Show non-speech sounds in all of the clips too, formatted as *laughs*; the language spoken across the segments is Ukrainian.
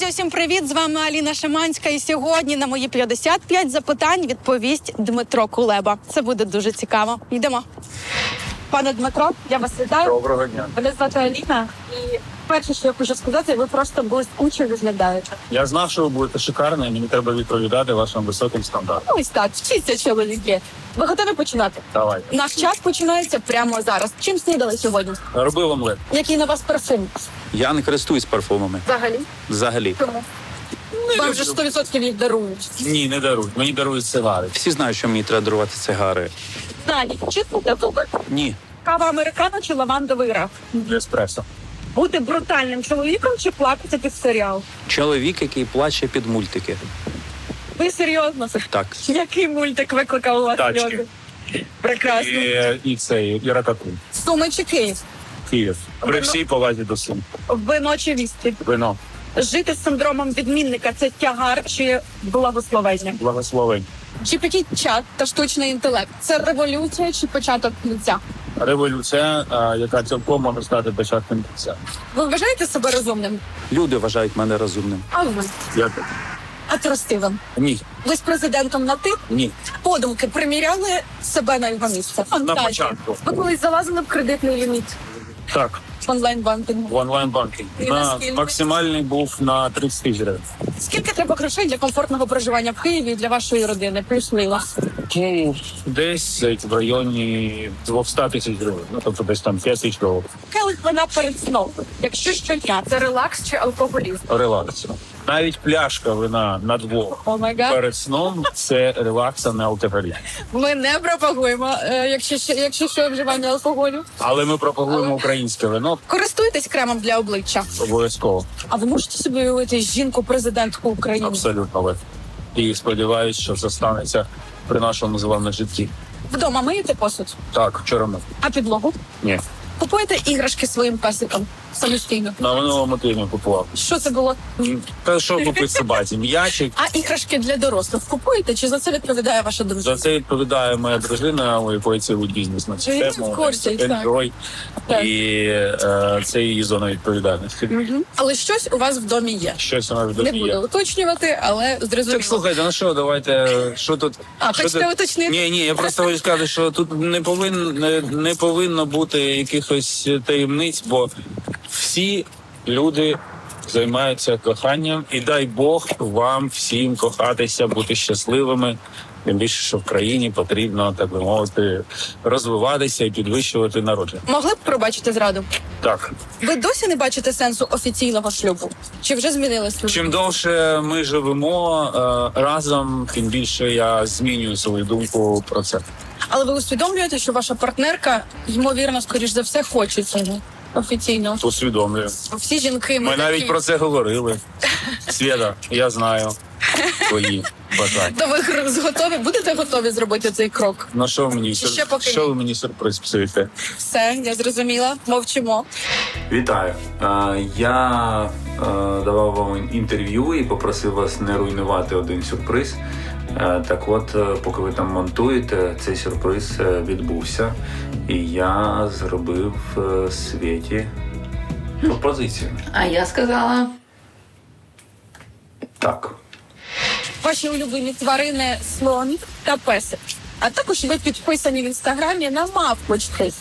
Друзі, усім привіт! З вами Аліна Шаманська. І сьогодні на мої 55 запитань відповість Дмитро Кулеба. Це буде дуже цікаво. Йдемо. Пане Дмитро, я вас вітаю. Доброго дня. Мене звати Аліна. І перше, що я хочу сказати, ви просто блискуче виглядаєте. Я знав, що ви будете шикарні, мені треба відповідати вашим високим стандартам. Ось так, вчіться, чоловіки. Ви готові починати? Давай. Наш час починається прямо зараз. Чим снідали сьогодні? Робив омлет. Який на вас парфум? Я не користуюсь парфумами Взагалі? взагалі. Чому? Вам же 100% їх дарують. Ні, не дарують. Мені дарують сигари. Всі знають, що мені треба дарувати цигари. Далі, чистите зуби? Ні, Кава американо чи лавандовий раф? Еспресо. Бути брутальним чоловіком чи плакати під серіал? чоловік, який плаче під мультики. Ви серйозно? Так, Який мультик викликав у вас Тачки. сльози? Прекрасно. І, і це, і ракатун. Суми чи Київ? Київ. При всій повазі до син. Вино чи вісті? Вино. Жити з синдромом відмінника це тягар чи благословення? Благословень. GPT-чат та штучний інтелект це революція чи початок кінця? Революція, а, яка цілком може стати початком кінця. Ви вважаєте себе розумним? люди вважають мене розумним. А ви? Дякую. А тростивим? Ні. Ви з президентом на ти? Ні. Подумки приміряли себе на його місце. На Фантазія. початку. Ви колись залазили в кредитний ліміт Так, в онлайн-банкінгу. в онлайн-банкінг. І На наскільки? максимальний був на 30 тисяч гривень. Скільки треба грошей для комфортного проживання в Києві і для вашої родини? Плюс-мінус. Ну, десь в районі 200 тисяч гривень. Ну, тобто десь там 5 тисяч доларів. Келих вина перед сном. Якщо щодня, це релакс чи алкоголізм? Релакс. Навіть пляшка вина на двох О май гад. перед сном це релакс, а не алкоголь. Ми не пропагуємо, е, якщо що, якщо що вживання алкоголю. Але ми пропагуємо українське вино Користуйтесь кремом для обличчя. обов'язково. А ви можете собі уявити жінку президентку України? Абсолютно легко. І сподіваюся, що це станеться при нашому з вами житті. Вдома миєте посуд, Так, вчора ми. а підлогу? Ні. Купуєте іграшки своїм песикам самостійно. На минулому тижні купував. Що це було? Та що купити собаці? М'ячик. А іграшки для дорослих купуєте? Чи за це відповідає ваша дружина? За це відповідає моя дружина, у якої цілий бізнес на цю Я тему. в курсі, так. Enjoy. Так. І е, це її зона відповідальності. Але щось у вас в домі є. Щось вона Не буду є. уточнювати, але Так зрозуміло. слухайте, ну що, давайте що тут. А, що хочете тут- уточнити? Ні, ні, я просто хочу сказати, що тут не повинно не, не повинно бути якихось таємниць, бо всі люди займаються коханням, і дай Бог вам всім кохатися, бути щасливими. Тим більше, що в країні потрібно, так би мовити, розвиватися і підвищувати народження. Могли б пробачити зраду? Так, Ви досі не бачите сенсу офіційного шлюбу? Чи вже змінили шлюб? чим довше ми живемо е, разом, тим більше я змінюю свою думку про це. Але ви усвідомлюєте, що ваша партнерка, ймовірно, скоріш за все, хоче цього офіційно. Усвідомлюю. Всі жінки Ми навіть такі. про це говорили. *laughs* Свята, я знаю твої бажання. То ви готові будете готові зробити цей крок? Ну що ви мені Чи сюр- ще поки що ні? ви мені сюрприз псуєте? Все, я зрозуміла. Мовчимо. Вітаю. Е, Я е, давав вам інтерв'ю і попросив вас не руйнувати один сюрприз. Е, Так от, е, поки ви там монтуєте, цей сюрприз е, відбувся, і я зробив Світі пропозицію. А я сказала, Так. Ваші улюблені тварини слон та песик. А також ви підписані в інстаграмі на мавпочки.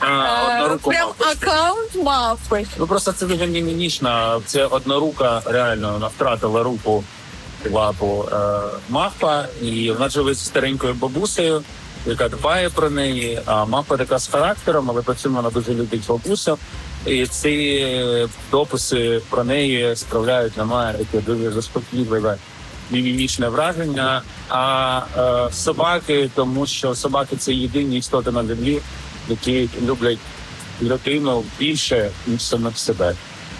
А, одноруку Прям аккаунт мавпи. Ну просто це дуже мімінічно. Це однорука, реально вона втратила руку лапу е, мавпа, і вона живе з старенькою бабусею, яка дбає про неї. А мавпа така з характером, але при цьому вона дуже любить бабусю. І ці дописи про неї справляють на мене таке дуже заспокійливе мімімічне враження. А е, собаки, тому що собаки це єдині істоти на землі, які люблять людину більше ніж самих себе.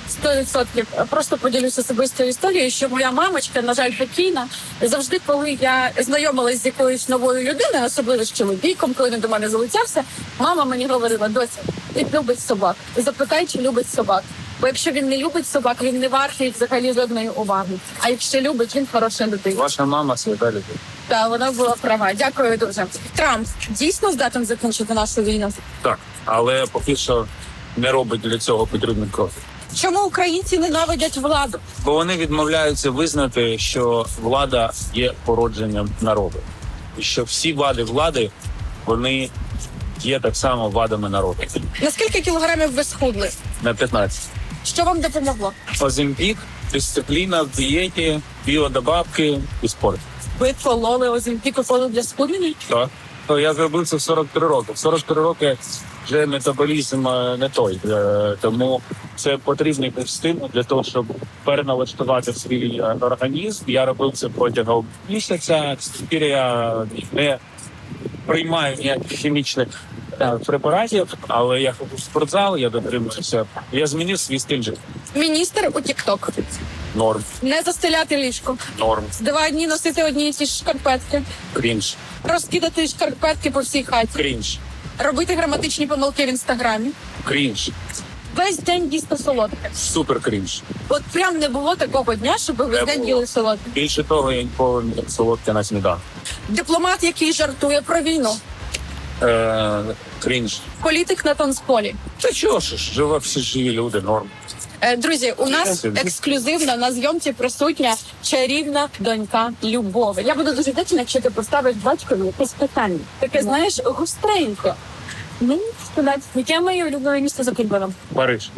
Сто відсотків. Просто поділюся особистою історією, що моя мамочка, на жаль, покійна. Завжди, коли я знайомилась з якоюсь новою людиною, особливо з чоловіком, коли він до мене залицявся, мама мені говорила: доця, він любить собак. Запитай, чи любить собак. Бо якщо він не любить собак, він не вартий взагалі жодної уваги. А якщо любить, він хороша людина. Ваша мама свята людина. Та вона була права. Дякую дуже. Трамп дійсно здатен закінчити нашу війну. Так, але поки що не робить для цього потрібних кроків. Чому українці ненавидять владу? Бо вони відмовляються визнати, що влада є породженням народу, і що всі вади влади вони є так само вадами народу. На скільки кілограмів ви схудли? На 15. Що вам допомогло? Озимпік, дисципліна в дієті, біодобавки і спорт. Ви кололи озимпіку коло для схуднення? Так. То я зробив це в 43 роки. В 43 роки вже метаболізм е, не той. Е, Тому це потрібний стимул для того, щоб переналаштувати свій е, організм. Я робив це протягом місяця. Тепер я не приймаю ніяких хімічних препаратів, але я ходжу в спортзал, я дотримуюся. Я змінив свій стиль життя. Міністр у Тікток. Норм, Не застеляти ліжко. норм, Два дні носити одні і ті ж шкарпетки. крінж, Розкидати шкарпетки по всій хаті. крінж, Робити граматичні помилки в інстаграмі. крінж, Весь день їсти солодке. супер крінж. От прям не було такого дня, щоб ви весь Не день було. їли солодке. Більше того, я ніколи не солодке на сніданок. Дипломат, який жартує про війну. Е, крінж. Політик на танцполі. Та чого ж, живе всі живі люди, норм. Е, Друзі, у нас ексклюзивно на зйомці присутня чарівна донька Любови. Я буду дуже вдячна, якщо ти поставиш батькові якесь питання. Таке, знаєш, густренько. Ну, сказати, яке моє улюблене місто за Києвом? Париж,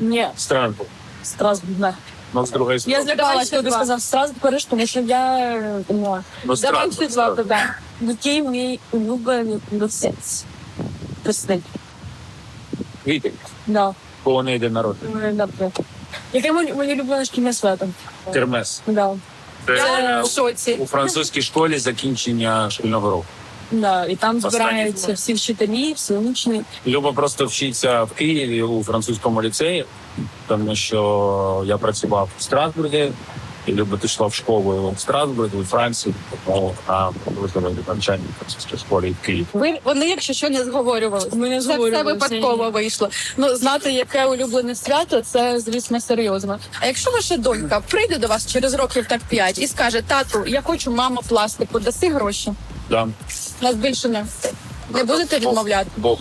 Ні, Страсбург. Страсбург. не. Ну, з другої Я злякалася, коли ти сказав Страсбург, Париж, тому що я е, думала. Ну, Давай ще два Страсбург. тебе. Який мій улюблений місяць? Писник. Вітик, Да. Кого не йде народ. Яке моє моє улюблене шкільне свято? Кермес. Да. Це Я в шоці. у французькій школі закінчення шкільного року. Да, і там збираються всі вчителі, всі учні. Люба просто вчиться в Києві у французькому ліцеї, тому що я працював в Страсбурзі, і Люба пішла в школу в Страсбурзі, у Франції, тому нам визнали навчання в французькій школі в Києві. Ви вони, якщо що, не зговорювалися. Ми не Це все випадково вийшло. Ну знати, яке улюблене свято, це звісно серйозно. А якщо ваша донька прийде до вас через років так п'ять і скаже: тату, я хочу мама пластику, даси гроші. Да. Нас більше не не будете відмовляти. Бог,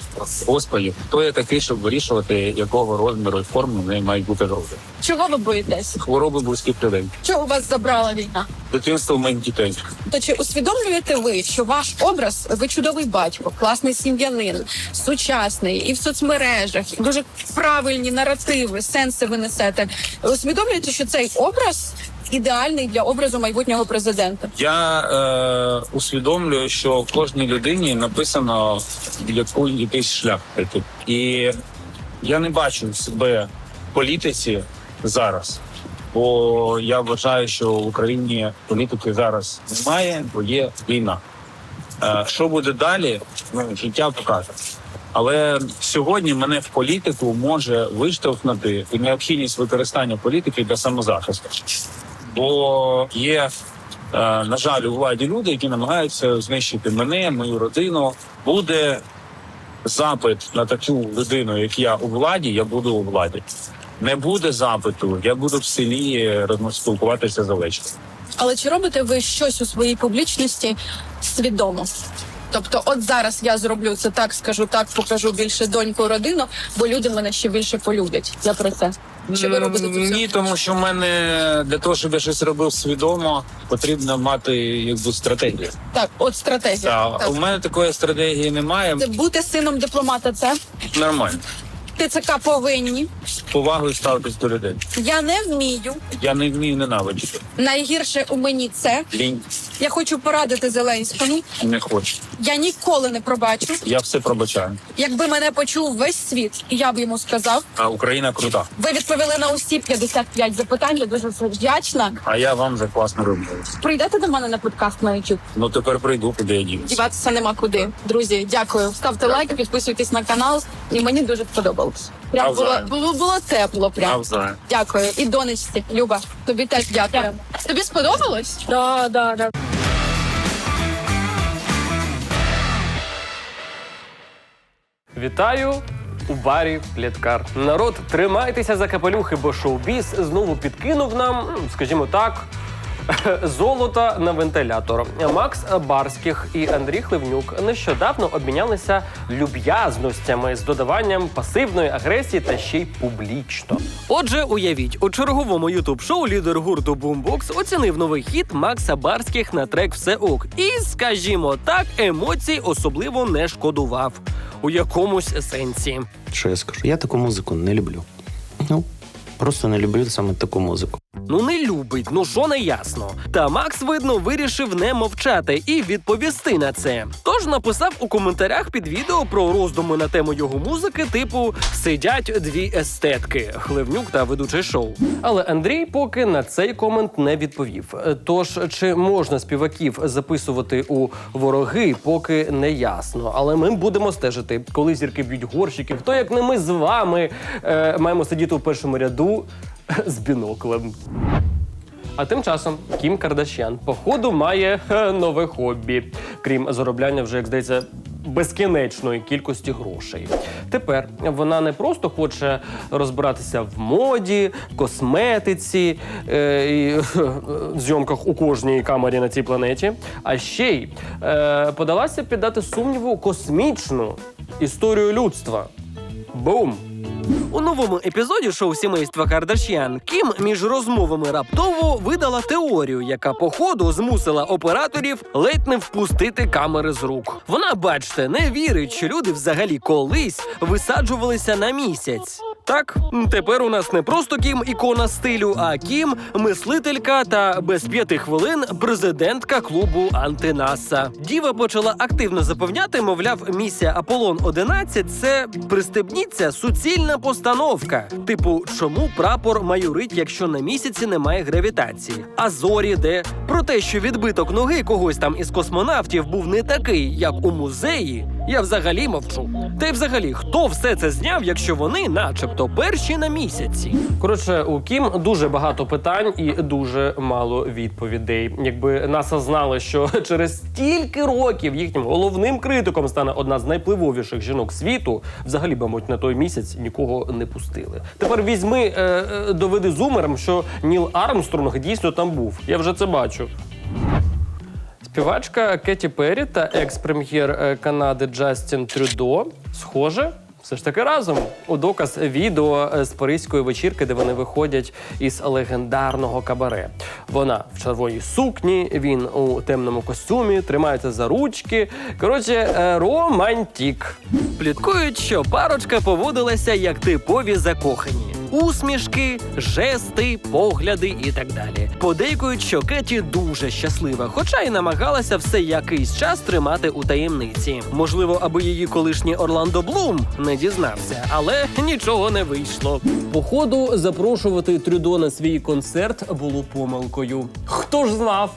Господи, хто я такий, щоб вирішувати, якого розміру і форми в неї мають бути груди? Чого ви боїтесь? Хвороби близьких людей. Чого вас забрала війна? Дитинство моїх дітей. То чи усвідомлюєте ви, що ваш образ ви чудовий батько, класний сім'янин, сучасний і в соцмережах, і дуже правильні наративи, сенси ви несете? Усвідомлюєте, що цей образ ідеальний для образу майбутнього президента? Я е, усвідомлюю, що кожній людині написано яку, якийсь шлях. І я не бачу себе в політиці зараз. Бо я вважаю, що в Україні політики зараз немає, бо є війна. Е, що буде далі? Ну, життя покаже. Але сьогодні мене в політику може виштовхнути і необхідність використання політики для самозахисту. Бо є, е, на жаль, у владі люди, які намагаються знищити мене, мою родину. Буде запит на таку людину, як я у владі, я буду у владі. Не буде запиту, я буду в селі розмовляти з Олечком. Але чи робите ви щось у своїй публічності свідомо? Тобто, от зараз я зроблю це так, скажу так, покажу більше доньку родину, бо люди мене ще більше полюблять. Я про це. Чи ви робите це? Ні, тому що в мене для того, щоб я щось робив свідомо, потрібно мати якби стратегію. Так, от стратегія. Та Так. у мене такої стратегії немає. Це Бути сином дипломата, це Нормально. ТЦК повинні. З повагою ставитись до людей. Я не вмію. Я не вмію ненавидіти. Найгірше у мені це. Лінь Я хочу порадити Зеленському. не хочу. Я ніколи не пробачу. Я все пробачаю. Якби мене почув весь світ, і я б йому сказав. А Україна крута. Ви відповіли на усі 55 запитань. Я дуже вдячна. А я вам за класно роблю. Прийдете до мене на подкаст на YouTube? Ну тепер прийду, куди я дівся. Діватися нема куди. Друзі, дякую. Ставте лайки, підписуйтесь на канал. І мені дуже сподобалось. Прям було, було, було тепло. Прям. Дякую. І донечці, Люба, тобі теж дякую. Тобі сподобалось? Да, да, да. Вітаю у барі Пліткар. Народ, тримайтеся за капелюхи, бо шоу-біз знову підкинув нам, скажімо так, *laughs* Золото на вентилятор. Макс Барських і Андрій Хливнюк нещодавно обмінялися люб'язностями з додаванням пасивної агресії та ще й публічно. Отже, уявіть, у черговому ютуб-шоу лідер гурту Boombox оцінив новий хіт Макса Барських на трек Все ок. І, скажімо так, емоцій особливо не шкодував у якомусь сенсі. Що я скажу? Я таку музику не люблю. Ну, просто не люблю саме таку музику. Ну не любить, ну що не ясно. Та Макс, видно, вирішив не мовчати і відповісти на це. Тож написав у коментарях під відео про роздуми на тему його музики, типу сидять дві естетки Хливнюк та ведучий шоу. Але Андрій поки на цей комент не відповів. Тож чи можна співаків записувати у вороги, поки не ясно. Але ми будемо стежити, коли зірки б'ють горщиків. То як не ми з вами е, маємо сидіти у першому ряду з біноклем. А тим часом Кім Кардашян, походу, має нове хобі, крім заробляння вже, як здається, безкінечної кількості грошей. Тепер вона не просто хоче розбиратися в моді, косметиці е, і е, зйомках у кожній камері на цій планеті, а ще й е, подалася піддати сумніву космічну історію людства. Бум! У новому епізоді шоу сімейства Кардашян Кім між розмовами раптово видала теорію, яка походу змусила операторів ледь не впустити камери з рук. Вона, бачте, не вірить, що люди взагалі колись висаджувалися на місяць. Так, тепер у нас не просто Кім ікона стилю, а Кім мислителька та без п'яти хвилин президентка клубу Антинаса. Діва почала активно запевняти, мовляв, місія Аполлон 11 це пристебніться суцільна постановка. Типу, чому прапор майорить, якщо на місяці немає гравітації? А зорі де про те, що відбиток ноги когось там із космонавтів був не такий, як у музеї. Я взагалі мовчу. Та й взагалі, хто все це зняв, якщо вони, начебто, перші на місяці? Коротше, у Кім дуже багато питань і дуже мало відповідей. Якби НАСА знали, що *laughs* через стільки років їхнім головним критиком стане одна з найпливовіших жінок світу, взагалі, мабуть, на той місяць нікого не пустили. Тепер візьми, е, е, доведи зумерам, що Ніл Армстронг дійсно там був. Я вже це бачу. Співачка Кеті Перрі та екс-прем'єр е, Канади Джастін Трюдо схоже. Все ж таки разом у доказ відео е, з паризької вечірки, де вони виходять із легендарного кабаре. Вона в червоній сукні, він у темному костюмі, тримаються за ручки. Коротше, е, романтік. Пліткують, що парочка поводилася як типові закохані. Усмішки, жести, погляди і так далі. Подейкують, що Кеті дуже щаслива, хоча й намагалася все якийсь час тримати у таємниці. Можливо, аби її колишній Орландо Блум не дізнався, але нічого не вийшло. Походу, запрошувати Трюдо на свій концерт було помилкою. Хто ж знав?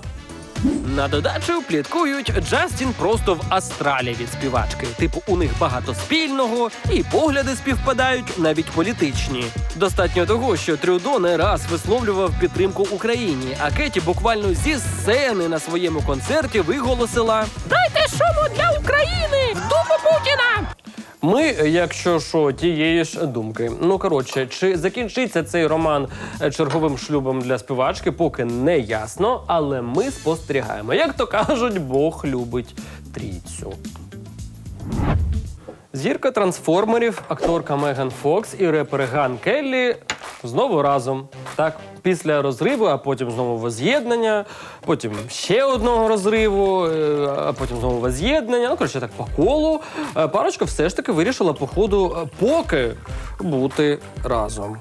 На додачу пліткують, Джастін просто в астралі від співачки. Типу, у них багато спільного, і погляди співпадають, навіть політичні. Достатньо того, що Трюдо не раз висловлював підтримку Україні, а Кеті буквально зі сцени на своєму концерті виголосила: Дайте шуму для України! В дупу Путіна! Ми, якщо що, тієї ж думки. Ну коротше, чи закінчиться цей роман е, черговим шлюбом для співачки, поки не ясно, але ми спостерігаємо. Як то кажуть, Бог любить трійцю. Зірка трансформерів, акторка Меган Фокс і репер Ган Келлі знову разом. Так, після розриву, а потім знову воз'єднання, потім ще одного розриву, е, а потім знову воз'єднання. Ну, коротше, так по колу. Е, Парочка все ж таки вирішила, по ходу, е, поки бути разом.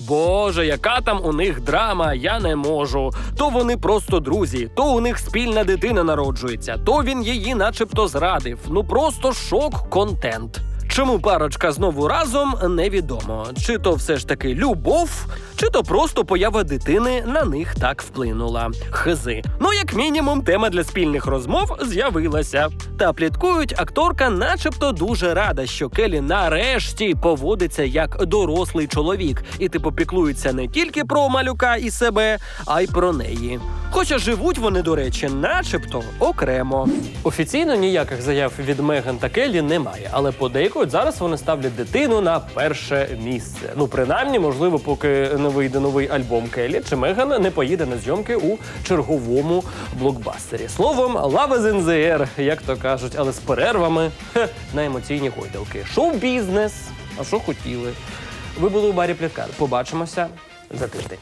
Боже, яка там у них драма, я не можу. То вони просто друзі, то у них спільна дитина народжується, то він її начебто зрадив. Ну просто шок контент. Чому парочка знову разом, невідомо. Чи то все ж таки любов, чи то просто поява дитини на них так вплинула. Хизи. Ну, як мінімум, тема для спільних розмов з'явилася. Та пліткують, акторка, начебто, дуже рада, що Келі нарешті поводиться як дорослий чоловік, і типу піклується не тільки про малюка і себе, а й про неї. Хоча живуть вони, до речі, начебто окремо. Офіційно ніяких заяв від Меган та Келлі немає, але подейкують, от зараз вони ставлять дитину на перше місце. Ну, принаймні, можливо, поки не вийде новий альбом Келі чи Меган не поїде на зйомки у черговому блокбастері. Словом, лава з НЗР, як то кажуть, але з перервами хе, на емоційні гойдалки. Шоу-бізнес. А що хотіли? Ви були у барі Пліткар. Побачимося за тиждень.